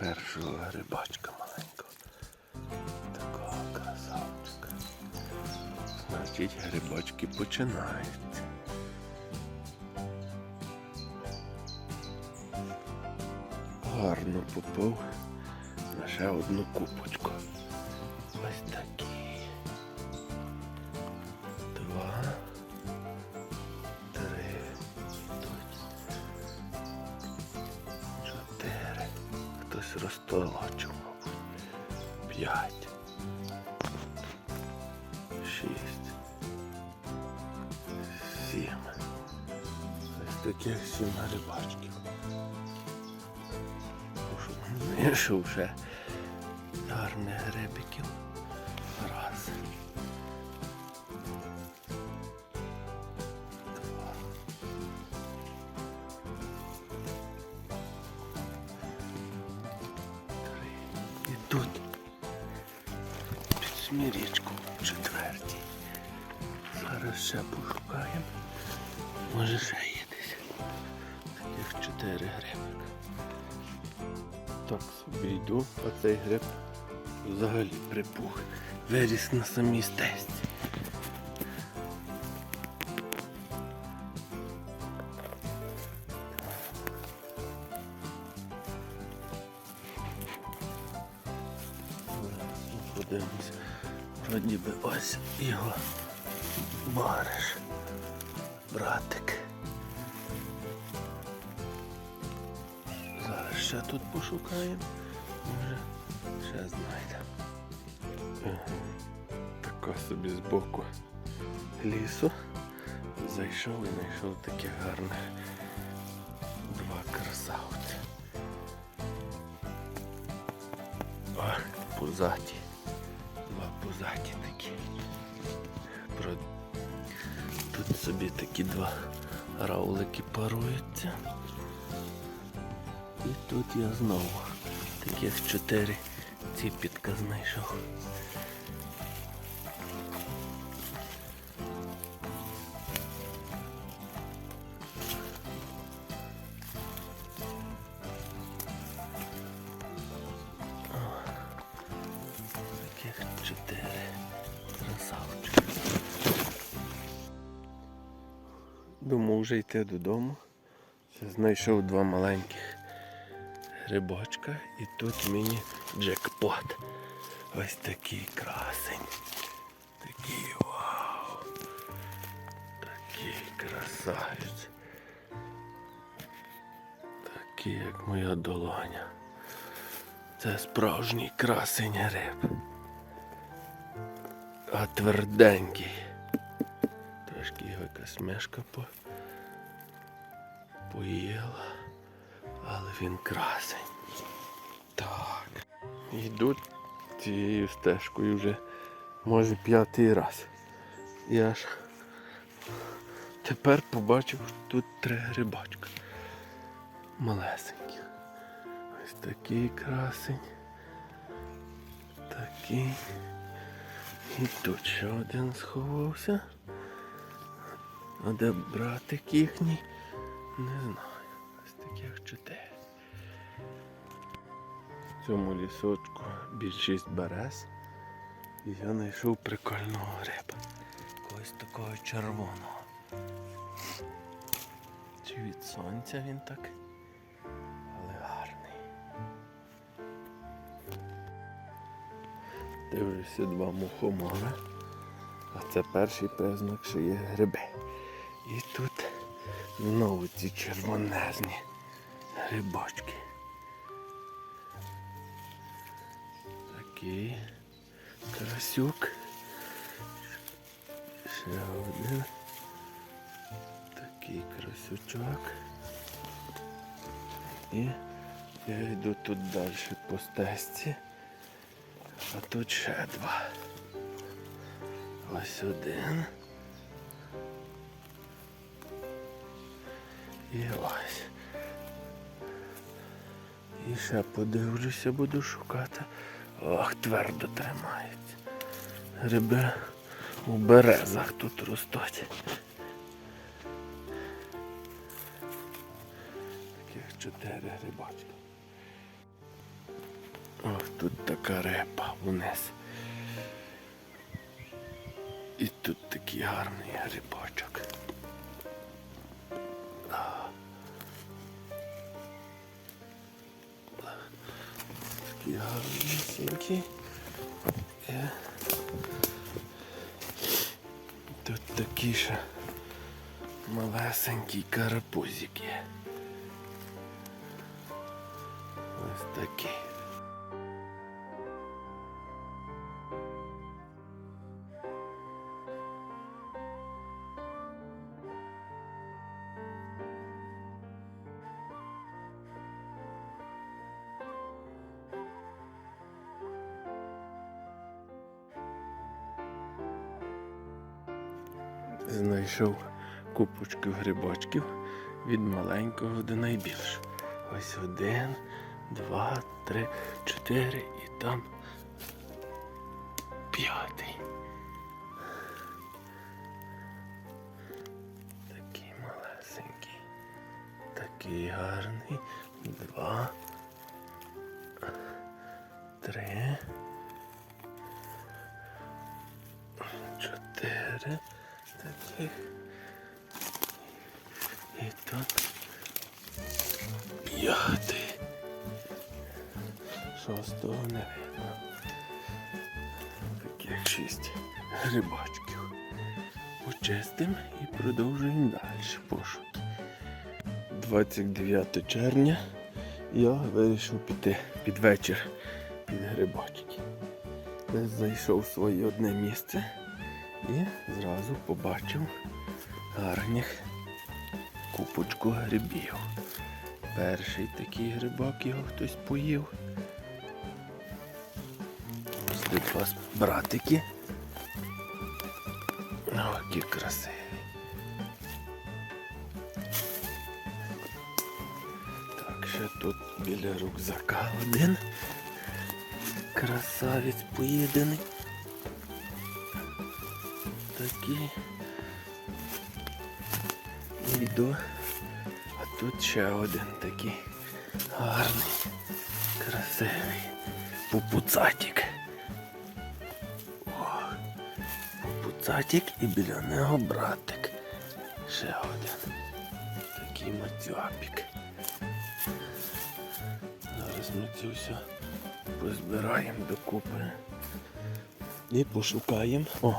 першого грибачка маленького. Такого красавчика. Значить, грибочки починаються. Гарно попав ще одну купочку. Хтось розтолочив. П'ять. Шість. Сім. Ось таких сім грибачків. Знайшов ще гарних грибиків. Зараз ще пошукаємо. Може ще є десь. Таких чотири грибика. Так собі йду, а цей гриб взагалі припух. Виріс на самій стесті. Подивимось. Вроді би ось його бариш. Братик. Зараз ще тут пошукаємо. Може, ще знайдемо. Ага. Тако собі збоку лісу. Зайшов і знайшов таких гарних два красавці. Ах, пузаті. Два пузаті такі. Собі такі два раулики паруються. І тут я знову таких чотири ціпітка знайшов. Думав вже йти додому. Знайшов два маленьких грибочка і тут мені джекпот. Ось такий красень. Такий вау. Такий красавець. Такий, як моя долоня. Це справжній красень гриб. А тверденький. Трошки його якась мешка по... поїла. Але він красень. Так. Йду цією стежкою вже може п'ятий раз. Я ж тепер побачив тут три грибачка. Малесенькі. Ось такий красень. Такий. І тут ще один сховався. А де братик їхній? Не знаю. Ось таких чотири. В цьому лісочку більшість берез. І я знайшов прикольного гриба. Когось такого червоного. Чи від сонця він так? Але гарний. Дивлюся два мухомори. А це перший признак, що є гриби. І тут знову ці червонезні грибочки. Такий карасюк. Ще один. Такий красючок. І я йду тут далі по стежці. А тут ще два. Ось один. І ось. І ще подивлюся, буду шукати. Ох, твердо тримається. Гриби у березах тут ростуть. Таких чотири грибочки. Ось тут така репа униз. І тут такий гарний грибочок. Такий гарненький. Е. Тут такі ще малесенькі карапузики. Ось такий. Знайшов купочку грибочків від маленького до найбільшого. Ось один, два, три, чотири і там п'ятий. Такий малесенький, такий гарний. Два. Три. Чотири таких. І тут п'ятий. Шостого не видно. Таких шість грибочків. Почистимо і продовжуємо далі пошуки. 29 червня я вирішив піти під вечір під грибочки. Десь зайшов в своє одне місце і зразу побачив гарних купочку грибів. Перший такий грибок його хтось поїв. Ось тут вас братики. О, які красиві. Так, ще тут біля рюкзака один. Красавець поїдений. Такий. Йду. А тут ще один такий гарний, красивий пупуцатик. О, пупуцатик і біля нього братик. Ще один. Такий мацьопік. Зараз ми це все позбираємо докупи. І пошукаємо. О,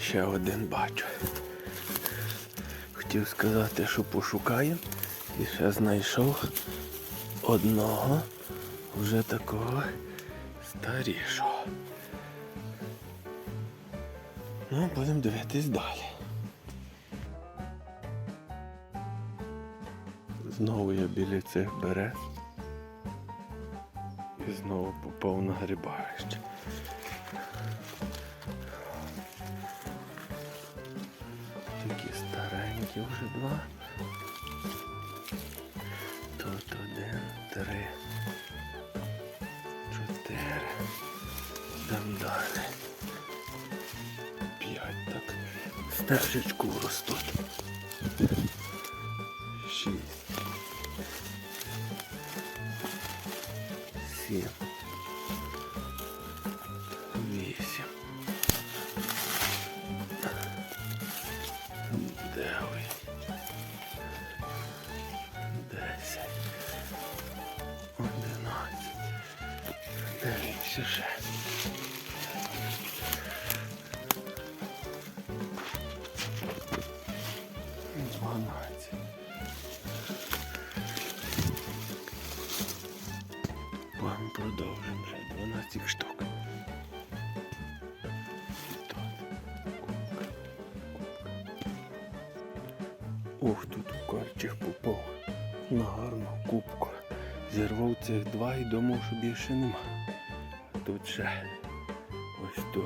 ще один бачу. Хотів сказати, що пошукаємо. І ще знайшов одного вже такого старішого. Ну, будемо дивитись далі. Знову я біля цих берез. І знову попав на. Старенькі вже два. Тут один, три, чотири. Там далі. П'ять так. Стержечку ростуть. Дев'ять. Десять. Одинадцять. Дванадцять. Вам продовжимо вже 12 штук. Ох, тут корчих попав на гарну кубку. Зірвав цих два і думав, що більше нема. Тут ще ось тут.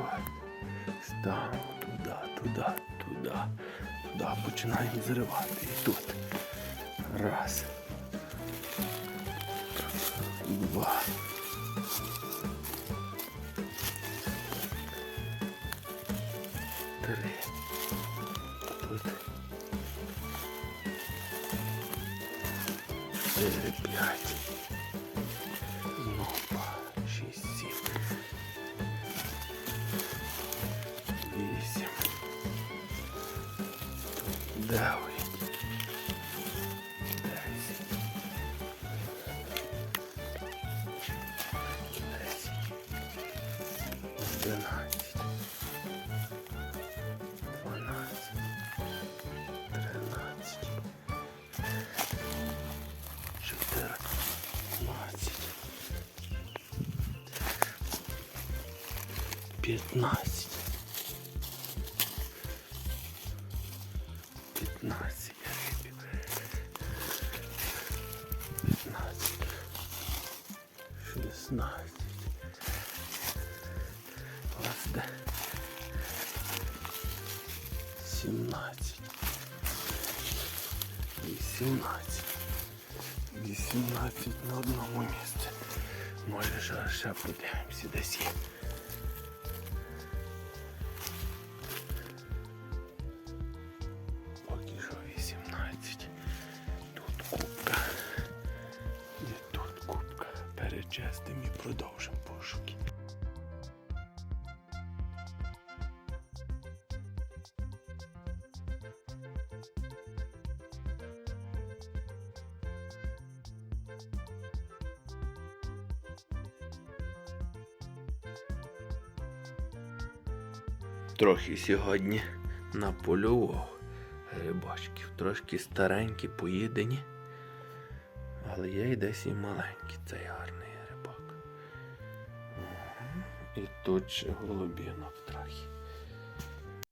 Ставимо туди, туди, туди, туди. Починаємо зривати. І тут. Раз. Два. п'ять. Ну, шість, сім. Вісім. Давай. 15. 15 грибів. 15. 16. Власне. 17. 18. 18 на одному місці. Може, ще до 7. Продовжимо пошуки. Трохи сьогодні наполював грибочків. Трошки старенькі, поїдені. Але є і десь і маленький цей гарний тут голубінок трохи.